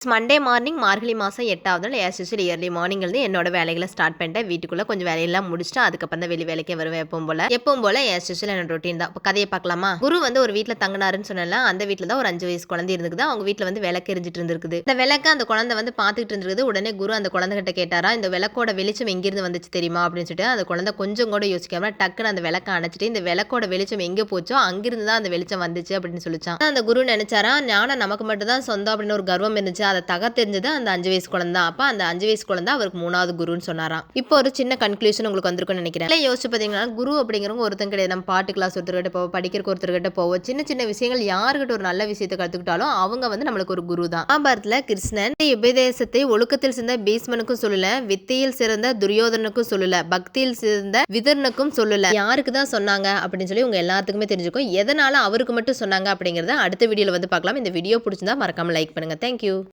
Monday morning மார்கழி மாதம் எட்டாவது நாள் ஏஸ் யூஸ்வல் இயர்லி மார்னிங் வந்து என்னோட வேலைகளை ஸ்டார்ட் பண்ணிட்டேன். வீட்டுக்குள்ளே கொஞ்சம் வேலையெல்லாம் முடிச்சுட்டு அதுக்கப்புறம் தான் வெளி வேலைக்கே வருவேன் எப்பவும் போல. எப்பவும் போல ஏஸ் யூஸ்வல் என்னோட ரொட்டீன் தான். இப்போ கதையை பார்க்கலாமா? குரு வந்து ஒரு வீட்டில் தங்கினாருன்னு சொன்னல அந்த வீட்டில் தான் ஒரு அஞ்சு வயசு குழந்தை இருந்துக்குது அவங்க வீட்டில் வந்து விளக்கு எரிஞ்சிட்டு இருந்திருக்குது. இந்த விளக்கு அந்த குழந்தை வந்து பார்த்துட்டு இருந்திருக்குது. உடனே குரு அந்த குழந்தைகிட்ட கேட்டாரா இந்த விளக்கோட வெளிச்சம் எங்கிருந்து வந்துச்சு தெரியுமா? அப்படின்னு சொல்லிட்டு அந்த குழந்தை கொஞ்சம் கூட யோசிக்காம டக்குன்னு அந்த விளக்கை அணைச்சிட்டு இந்த விளக்கோட வெளிச்சம் எங்கே போச்சோ அங்கிருந்து தான் அந்த வெளிச்சம் வந்துச்சு அப்படின்னு சொல்லிச்சான். அந்த குரு நினைச்சாரா ஞானம் நமக்கு மட்டும் தான் சொந்தம் அப்படின்னு ஒரு கர்வம் இருந்துச்சு. அதை தக தெரிஞ்சது அந்த அஞ்சு வயசு குழந்தை. அப்போ அந்த அஞ்சு வயசு குழந்தை அவருக்கு மூணாவது குருன்னு சொன்னாராம். இப்போ ஒரு சின்ன கன்க்ளூஷன் உங்களுக்கு வந்திருக்கும்னு நினைக்கிறேன். இல்லை யோசிச்சு பார்த்தீங்கன்னா குரு அப்படிங்கிறவங்க ஒருத்தன் கிடையாது. நம்ம பாட்டு கிளாஸ் ஒருத்தர்கிட்ட போவோம் படிக்கிறக்கு ஒருத்தர்கிட்ட போவோம். சின்ன சின்ன விஷயங்கள் யாருக்கிட்ட ஒரு நல்ல விஷயத்தை கற்றுக்கிட்டாலும் அவங்க வந்து நம்மளுக்கு ஒரு குரு தான். மகாபாரத்தில் கிருஷ்ணன் உபதேசத்தை ஒழுக்கத்தில் சிறந்த பீஸ்மனுக்கும் சொல்லல வித்தையில் சிறந்த துரியோதனுக்கும் சொல்லல பக்தியில் சிறந்த விதர்னுக்கும் சொல்லல. யாருக்கு தான் சொன்னாங்க அப்படின்னு சொல்லி உங்க எல்லாத்துக்குமே தெரிஞ்சுக்கும். எதனால அவருக்கு மட்டும் சொன்னாங்க அப்படிங்கறத அடுத்த வீடியோல வந்து பார்க்கலாம். இந்த வீடியோ பிடிச்சிருந்தா மறக்காம லைக் பண்ணுங்க. தேங்க்யூ